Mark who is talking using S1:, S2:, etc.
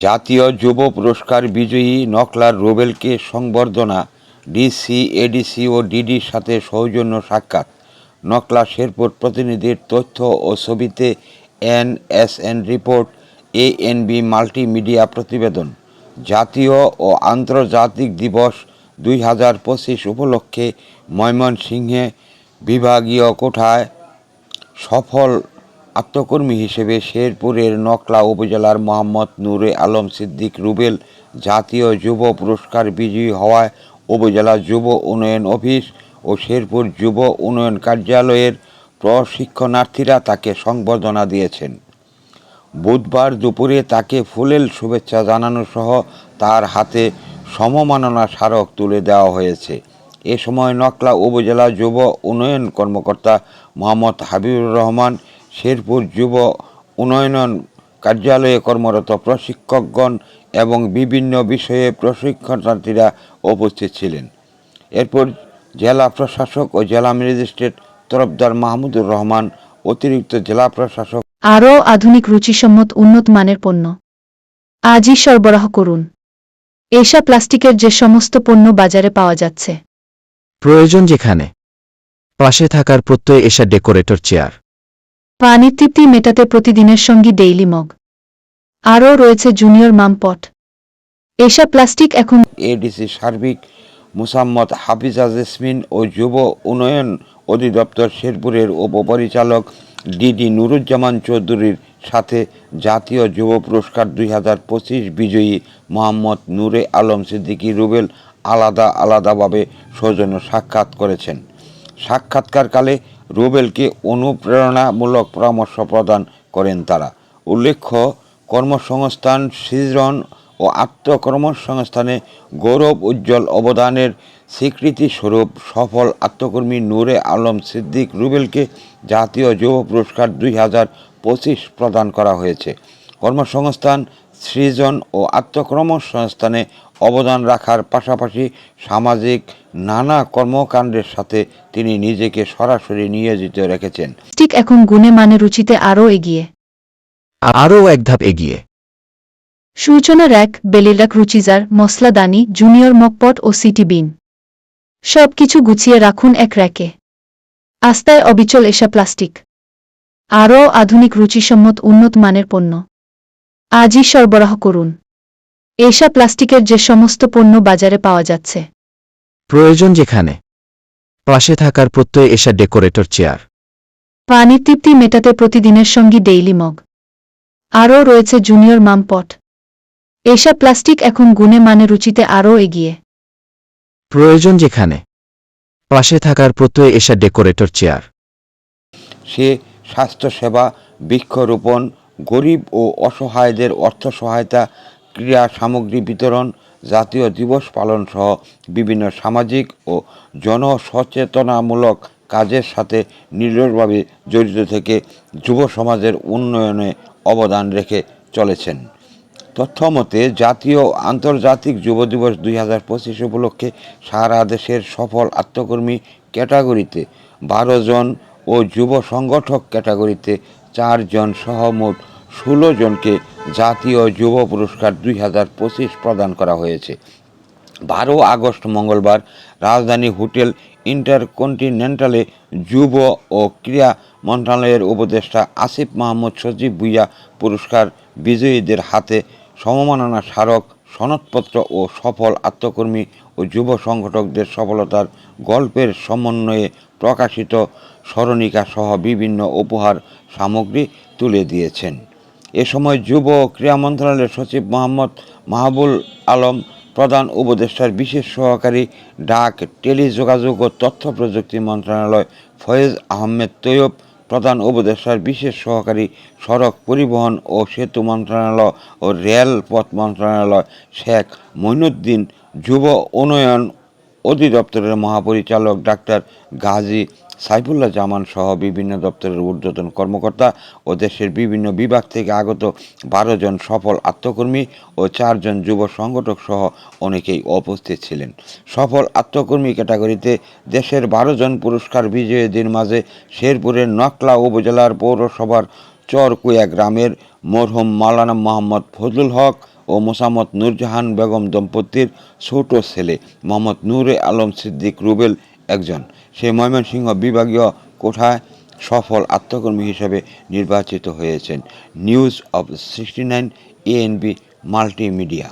S1: জাতীয় যুব পুরস্কার বিজয়ী নকলার রোবেলকে সংবর্ধনা, ডিসি, এডিসি ও ডিডির সাথে সৌজন্য সাক্ষাৎ। নকলা শেরপুর প্রতিনিধির তথ্য ও ছবিতে N S N report, ANB multimedia প্রতিবেদন। জাতীয় ও আন্তর্জাতিক দিবস দুই হাজার পঁচিশ উপলক্ষে ময়মনসিংহে বিভাগীয় কোঠায় সফল আত্মকর্মী হিসেবে শেরপুরের নকলা উপজেলার মোহাম্মদ নুরে আলম সিদ্দিক রুবেল জাতীয় যুব পুরস্কার বিজয়ী হওয়ায় উপজেলা যুব উন্নয়ন অফিস ও শেরপুর যুব উন্নয়ন কার্যালয়ের প্রশিক্ষণার্থীরা তাকে সংবর্ধনা দিয়েছেন। বুধবার দুপুরে তাকে ফুলেল শুভেচ্ছা জানানো সহ তার হাতে সমমাননা স্মারক তুলে দেওয়া হয়েছে। এ সময় নকলা উপজেলা যুব উন্নয়ন কর্মকর্তা মোহাম্মদ হাবিবুর রহমান শেরপুর যুব উন্নয়ন কার্যালয়ে কর্মরত প্রশিক্ষকগণ এবং বিভিন্ন বিষয়ে প্রশিক্ষণার্থীরা উপস্থিত ছিলেন। এরপর জেলা প্রশাসক ও জেলা ম্যাজিস্ট্রেট তরফদার মাহমুদুর রহমান অতিরিক্ত জেলা প্রশাসক।
S2: আরও আধুনিক রুচিসম্মত উন্নত মানের পণ্য। আজই সরবরাহ করুন। এসা প্লাস্টিকের যে সমস্ত পণ্য বাজারে পাওয়া যাচ্ছে।
S3: প্রয়োজন যেখানে। পাশে থাকার প্রত্যয় এসা ডেকোরেটর চেয়ার।
S2: পানির তৃপ্তি মেটাতে প্রতিদিনের সঙ্গী ডেইলি মগ। আরও রয়েছে জুনিয়র মাম পট এশা প্লাস্টিক এখন
S1: এডিসি সার্বিক মুসাম্মদ হাফিজা জেসমিন ও যুব উন্নয়ন অধিদপ্তর শেরপুরের উপপরিচালক ডিডি নুরুজ্জামান চৌধুরীর সাথে জাতীয় যুব পুরস্কার দুই হাজার পঁচিশ বিজয়ী মোহাম্মদ নূরে আলম সিদ্দিকী রুবেল আলাদা আলাদাভাবে সৌজন্য সাক্ষাৎ করেছেন। সাক্ষাৎকারকালে রুবেলকে অনুপ্রেরণামূলক পরামর্শ প্রদান করেন তারা। উল্লেখ্য, কর্মসংস্থান, সৃজন ও আত্মকর্মসংস্থানে গৌরব উজ্জ্বল অবদানের স্বীকৃতিস্বরূপ সফল আত্মকর্মী নূরে আলম সিদ্দিক রুবেলকে জাতীয় যুব পুরস্কার দুই হাজার পঁচিশ প্রদান করা হয়েছে। কর্মসংস্থান, সৃজন ও আত্মকর্মসংস্থানে অবদান রাখার পাশাপাশি সামাজিক নানা কর্মকাণ্ডের সাথে তিনি নিজেকে সরাসরি নিয়োজিত রেখেছেন।
S2: ঠিক এখন গুণে মানে রুচিতে আরও এগিয়ে।
S3: আরও এক ধাপ এগিয়ে।
S2: সূচনা র্যাক বেলিরাক রুচিজার মশলাদানি জুনিয়র মকপট ও সিটি বিন। সব কিছু গুছিয়ে রাখুন এক র্যাকে। আস্তায় অবিচল এসা প্লাস্টিক। আরও আধুনিক রুচিসম্মত উন্নত মানের পণ্য। আজই সরবরাহ করুন। এশা প্লাস্টিকের যে সমস্ত পণ্য বাজারে পাওয়া যাচ্ছে।
S3: প্রয়োজন যেখানে? পাশে থাকার প্রত্যয় এসা ডেকোরেটর চেয়ার।
S2: পানির তৃপ্তি মেটাতে প্রতিদিনের সঙ্গী ডেইলি মগ। আরও রয়েছে জুনিয়র মাম পট এসা প্লাস্টিক এখন গুণে মানে রুচিতে আরও এগিয়ে।
S3: প্রয়োজন যেখানে? পাশে থাকার প্রত্যয় এসা ডেকোরেটর চেয়ার।
S1: সে স্বাস্থ্যসেবা বৃক্ষরোপণ গরিব ও অসহায়দের অর্থ সহায়তা ক্রীড়া সামগ্রী বিতরণ, জাতীয় দিবস পালন সহ বিভিন্ন সামাজিক ও জনসচেতনামূলক কাজের সাথে নিরলভাবে জড়িত থেকে যুব সমাজের উন্নয়নে অবদান রেখে চলেছেন। তথ্যমতে, জাতীয় আন্তর্জাতিক যুব দিবস দুই হাজার পঁচিশ উপলক্ষে সারা দেশের সফল আত্মকর্মী ক্যাটাগরিতে বারো জন ও যুব সংগঠক ক্যাটাগরিতে চারজন সহ মোট ষোলো জনকে জাতীয় যুব পুরস্কার দুই হাজার পঁচিশ প্রদান করা হয়েছে। বারো আগস্ট মঙ্গলবার রাজধানী হোটেল ইন্টারকন্টিনেন্টালে যুব ও ক্রীড়া মন্ত্রণালয়ের উপদেষ্টা আসিফ মাহমুদ সজীব ভুইয়া পুরস্কার বিজয়ীদের হাতে সমমাননা স্মারক, সনদপত্র ও সফল আত্মকর্মী ও যুব সংগঠকদের সফলতার গল্পের সমন্বয়ে প্রকাশিত স্মরণিকা সহ বিভিন্ন উপহার সামগ্রী তুলে দিয়েছেন। এ সময় যুব ও ক্রীড়া মন্ত্রণালয়ের সচিব মোহাম্মদ মাহবুল আলম, প্রধান উপদেষ্টার বিশেষ সহকারী ডাক, টেলিযোগাযোগ ও তথ্য প্রযুক্তি মন্ত্রণালয় ফয়েজ আহমেদ তৈয়ব, প্রধান উপদেষ্টার বিশেষ সহকারী সড়ক পরিবহন ও সেতু মন্ত্রণালয় ও রেলপথ মন্ত্রণালয় শেখ মইনুদ্দিন, যুব উন্নয়ন অধিদপ্তরের মহাপরিচালক ডাক্তার গাজী সাইফুল্লাহ জামান সহ বিভিন্ন দপ্তরের ঊর্ধ্বতন কর্মকর্তা ও দেশের বিভিন্ন বিভাগ থেকে আগত বারো জন সফল আত্মকর্মী ও চারজন যুব সংগঠক সহ অনেকেই উপস্থিত ছিলেন। সফল আত্মকর্মী ক্যাটাগরিতে দেশের বারো জন পুরস্কার বিজয়ীদের মাঝে শেরপুরের নকলা উপজেলার পৌরসভার চরকুয়া গ্রামের মরহুম মাওলানা মোহাম্মদ ফজলুল হক ও মোসাম্মদ নূরজাহান বেগম দম্পতির ছোট ছেলে মোহাম্মদ নূরে আলম সিদ্দিক রুবেল একজন। সে ময়মনসিংহ বিভাগীয় কোঠায় সফল আত্মকর্মী হিসেবে নির্বাচিত হয়েছেন। News of sixty nine ANB multimedia.